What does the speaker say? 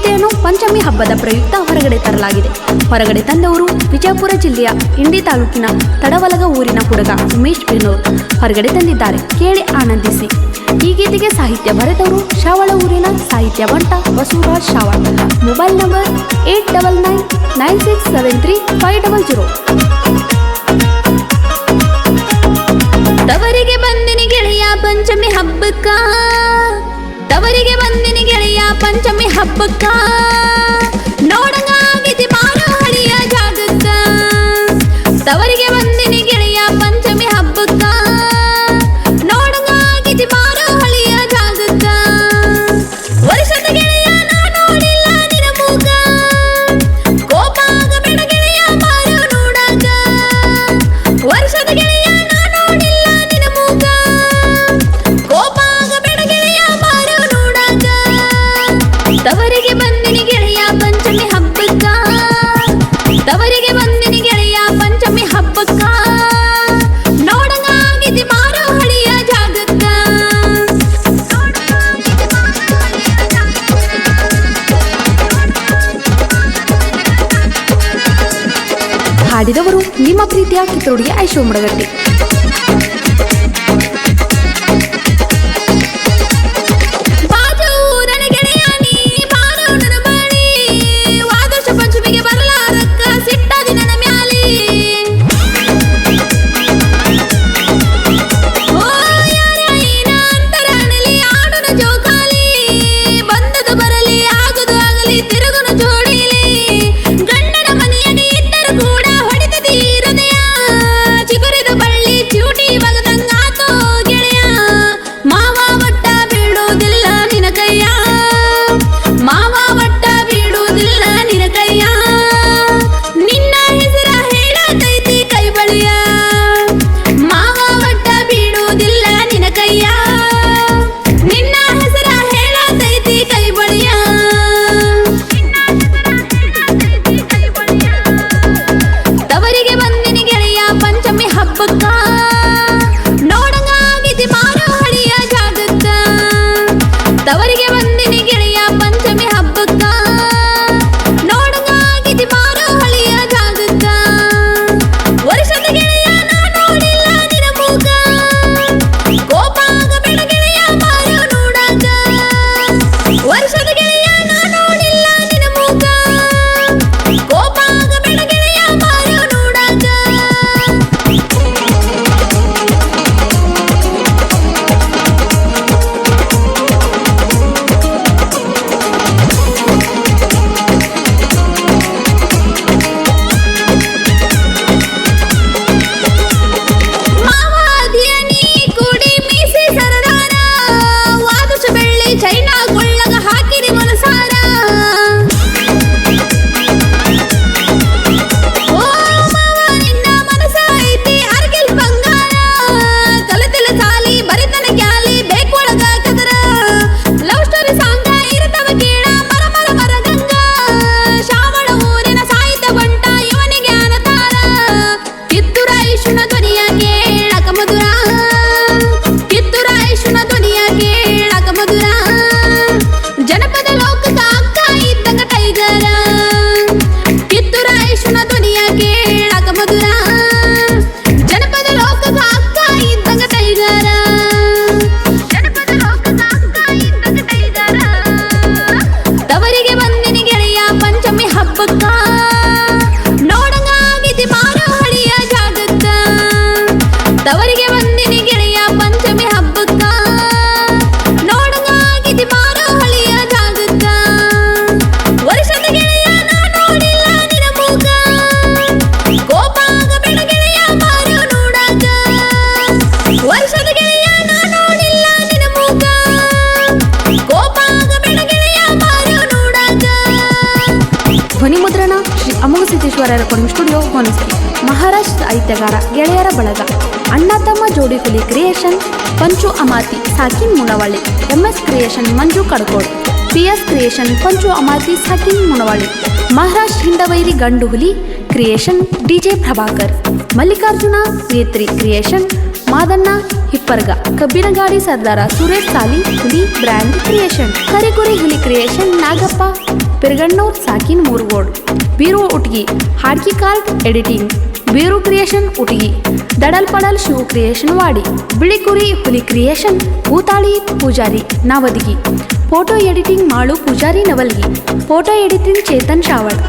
ಗೀತೆಯನ್ನು ಪಂಚಮಿ ಹಬ್ಬದ ಪ್ರಯುಕ್ತ ಹೊರಗಡೆ ತರಲಾಗಿದೆ. ಹೊರಗಡೆ ತಂದವರು ವಿಜಯಪುರ ಜಿಲ್ಲೆಯ ಇಂಡಿ ತಾಲೂಕಿನ ತಡವಲಗ ಊರಿನ ಹುಡುಗ ಉಮೇಶ್ ಬೆನೋರ್ ಹೊರಗಡೆ ತಂದಿದ್ದಾರೆ. ಕೇಳಿ ಆನಂದಿಸಿ. ಈ ಗೀತೆಗೆ ಸಾಹಿತ್ಯ ಬರೆದವರು ಶಾವಳ ಊರಿನ ಸಾಹಿತ್ಯ ಬಂಟ Basavaraj Shavala. Mobile number eight double nine nine six seven three five double zero. ತವರಿಗೆ ಬಂದಿನಿ ಗೆಳೆಯ ಪಂಚಮಿ ಹಬ್ಬಕ್ಕ. ಪಂಚಮಿ ಹಬ್ಬಕ್ಕ. ನೋಡಂಗಾಗಿತಿ ಮಾರು ಹಳಿಯ ಜಾಗಕ್ಕ. ತವರಿಗೆ ಬಂದಿನಿ ಹಾಡಿದವರು ನಿಮ್ಮ ಪ್ರೀತಿಯ ಕಿತ್ತೋಡಿಗೆ ಐಶೋ ತವರಿಗೆ ಬಂದಿನಿ ಗೆಳೆಯ ತವರಿಗೆ ಬಂದಿನಿ ಗೆಳೆಯ ಪಂಚಮಿ ಹಬ್ಬಕ್ಕ. ನೋಡಂಗಾಗಿತಿ ಮಾರು ಹಳಿಯ ಜಾಗಕ್ಕ. ವರ್ಷದ ಗೆಳೆಯ ನಾ ನೋಡಿಲ್ಲ ನಿನ ಮೂಗ ಕೋಪಾಗ ಆಗಬೇಡ ಗೆಳೆಯ ಮಾರು ನೋಡಾಕ. ವರ್ಷದ ಗೆಳೆಯ ನಾ ನೋಡಿಲ್ಲ ನಿನ ಮೂಗ ಕೋಪಾಗ ಆಗಬೇಡ ಗೆಳೆಯ ಮಾರು ನೋಡಾಕ. ಧ್ವನಿ ಮುದ್ರಣ ಶ್ರೀ ಅಮೋಘ ಸಿದ್ದೇಶ್ವರ ರೆಕಾರ್ಡಿಂಗ್ ಸ್ಟುಡಿಯೋ ಹೊನಸ್ಕಿ ಮಹಾರಾಷ್ಟ್ರ ಐತ್ಯಗಾರ ಗೆಳೆಯರ ಬಳಗ ಅಣ್ಣ ತಮ್ಮ ಜೋಡಿ ಹುಲಿ creation Panchu Amati, ಸಾಕಿನ್ Munavalli MS creation Manju Kadkod PS creation Panchu Amati, ಸಾಕಿನ್ Munavalli, Maharashtra ಹಿಂಡವೈರಿ ಗಂಡು ಹುಲಿ ಕ್ರಿಯೇಷನ್ ಡಿಜೆ ಪ್ರಭಾಕರ್, ಮಲ್ಲಿಕಾರ್ಜುನ, ನೇತ್ರಿ ಕ್ರಿಯೇಷನ್ ಮಾದಣ್ಣ, ಹಿಪ್ಪರ್ಗ, ಕಬ್ಬಿನಗಾಡಿ ಸರ್ದಾರ ಸುರೇಶ್ ಸಾಲಿ, ಹುಲಿ ಬ್ರ್ಯಾಂಡ್ ಕ್ರಿಯೇಷನ್ ಕರಿಗುರಿ ಹುಲಿ ಕ್ರಿಯೇಷನ್ ನಾಗಪ್ಪ, ಪಿರ್ಗಣ್ಣೂರ್, ಸಾಕಿನ್ Murgod ಬೀರೋ ಉಟ್ಗಿ ಹಾಡ್ಕಿ card editing ಬೀರು creation ಉಟ್ಗಿ ದಡಲ್ ಪಡಲ್ Shiva creation Wadi ಬಿಳಿಕುರಿ ಹುಲಿ creation Bhutali Pujari Navadagi photo editing Malu Pujari Navalgi photo editing Chetan Shavad